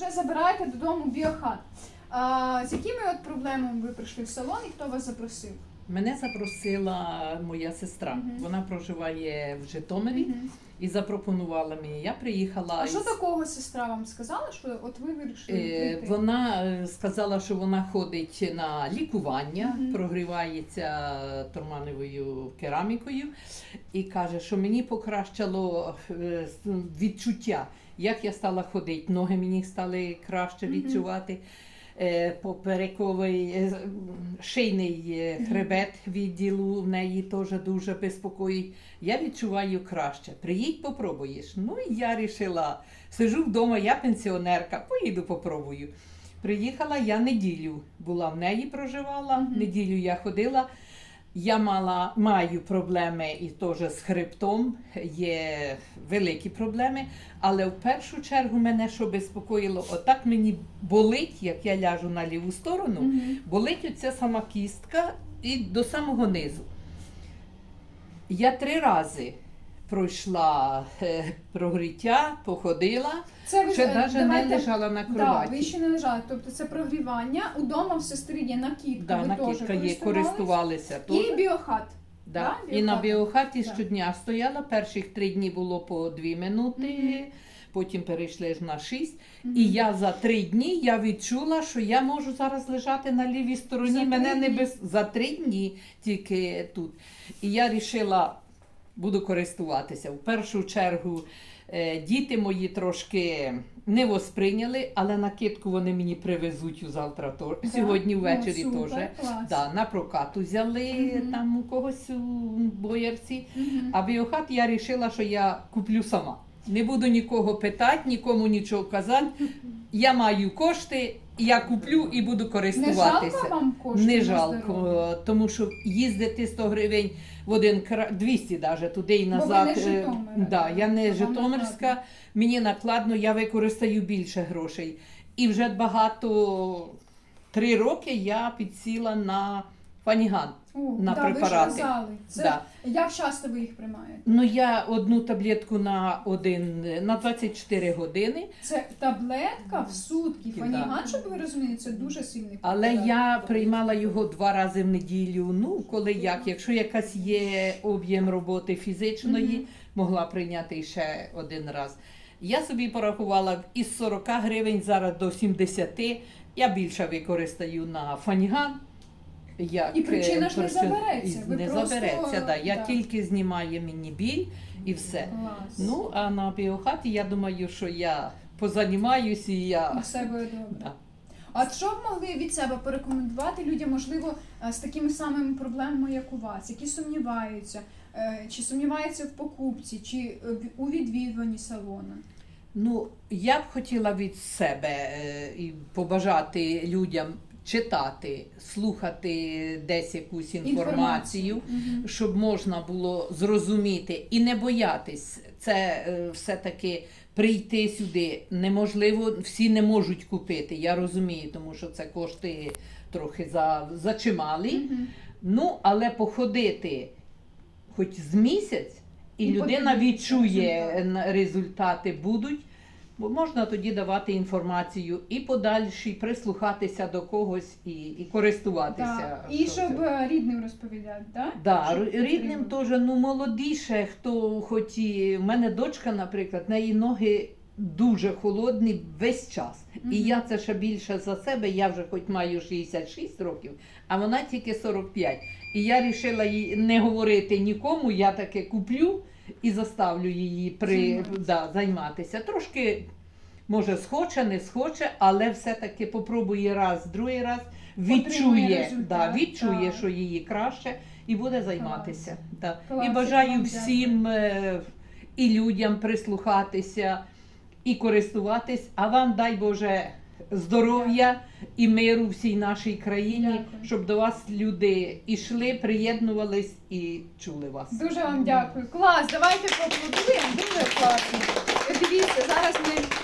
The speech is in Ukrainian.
вже забираєте додому біохат. А, з якими от проблемами ви прийшли в салон і хто вас запросив? Мене запросила моя сестра. Мгм. Вона проживає в Житомирі Мгм. і запропонувала мені. Я приїхала. А що із- такого сестра вам сказала, що от ви вирішили Е, прийти? Вона е, сказала, що вона ходить на лікування, Мгм. прогрівається тормановою керамікою, і каже, що мені покращало е, с- відчуття, як я стала ходити. Ноги мені стали краще Мгм. відчувати. Е, Поперековий е, шийний е, хребет відділу в неї теж дуже безпокоїть. Я відчуваю краще. Приїдь, попробуєш. Ну і я вирішила, сижу вдома, я пенсіонерка, поїду попробую. Приїхала я неділю, була в неї, проживала. Неділю я ходила. Я мала, маю проблеми і теж з хребтом, є великі проблеми, але в першу чергу мене що безпокоїло, отак мені болить, як я ляжу на ліву сторону, Мгм. болить оця сама кістка і до самого низу. Я три рази пройшла е, прогріття, походила, Це ви ще е, навіть не давайте- лежала на Да, кроваті. ви ще не лежали. Тобто це прогрівання. Удома в сестри є накидка. Да, ви накидка теж є, користувалися. теж. І біохат. Да. Да, І на біохаті Да. щодня стояла. Перших три дні було по дві минути, Мгм. потім перейшли ж на шість. І я за три дні я відчула, що я можу зараз лежати на лівій стороні. За Мене не дні? без за три дні тільки тут. І я вирішила, буду користуватися. В першу чергу е, діти мої трошки не восприйняли, але накидку вони мені привезуть завтра. То, Да? сьогодні Ну, ввечері супер, теж. клас. Да, на прокат взяли Мгм. там у когось у боярці. Мгм. А біохат я вирішила, що я куплю сама. Не буду нікого питати, нікому нічого казати. Я маю кошти, я куплю і буду Не користуватися. жалко вам коштів? Не жалко, тому що їздити 100 гривень в один край, 200 навіть туди і Бо ви назад. не е, да, я не Житомирська, накладно. мені накладно, я використаю більше грошей. І вже багато три роки я підсіла на фаніган. О, на да, Ви препарати. ж казали. Це, Да. Як часто ви їх приймаєте? Ну я одну таблетку на один на 24 години, Це таблетка в сутки. Да. Фаніган, щоб ви розуміли, це дуже сильний але я приймала його два рази в неділю. Ну коли як, якщо якась є об'єм роботи фізичної, Мгм. могла прийняти ще один раз. Я собі порахувала із 40 гривень зараз до 70, Я більше використаю на фаніган. Як, І причина ж не е, забереться, ви не просто, забереться, да. Я да. тільки знімає мені біль і все. Клас. Ну, а на біохаті я думаю, що я позанімаюсь і І я. все буде добре. Да. А що б могли від себе порекомендувати людям, можливо, е, з такими самими проблемами, як у вас, які сумніваються, е, чи сумніваються в покупці, чи е, в- у відвідуванні салону? Ну, я б хотіла від себе е, і побажати людям читати, слухати десь якусь інформацію, Мгм. щоб можна було зрозуміти і не боятись. Це е, все-таки прийти сюди неможливо, всі не можуть купити. Я розумію, тому що це кошти трохи за, зачималі. Мгм. Ну, але походити хоч з місяць, і, І людина відчує результати будуть, бо можна тоді давати інформацію і подальші, прислухатися до когось і, і користуватися. Так. І щоб це. е, рідним розповідати, так? Да, Щоб рідним теж ну молодіше, хто хоч і в мене дочка, наприклад, неї ноги дуже холодні весь час. Мгм. І я це ще більше за себе. Я вже хоч маю 66 років, а вона тільки 45. І я вирішила їй не говорити нікому, я таке куплю і заставлю її при Займатися. да, займатися. Трошки. Може, схоче, не схоче, але все-таки попробує раз, другий раз, відчує, да, відчує, що її краще, і буде займатися. Да. І бажаю всім е, і людям прислухатися і користуватись, а вам дай Боже здоров'я і миру всій нашій країні, Дякую. щоб до вас люди ішли, приєднувались і чули вас. Дуже вам дякую. Клас, давайте поаплодуємо. Дуже класно. Дивіться, зараз ми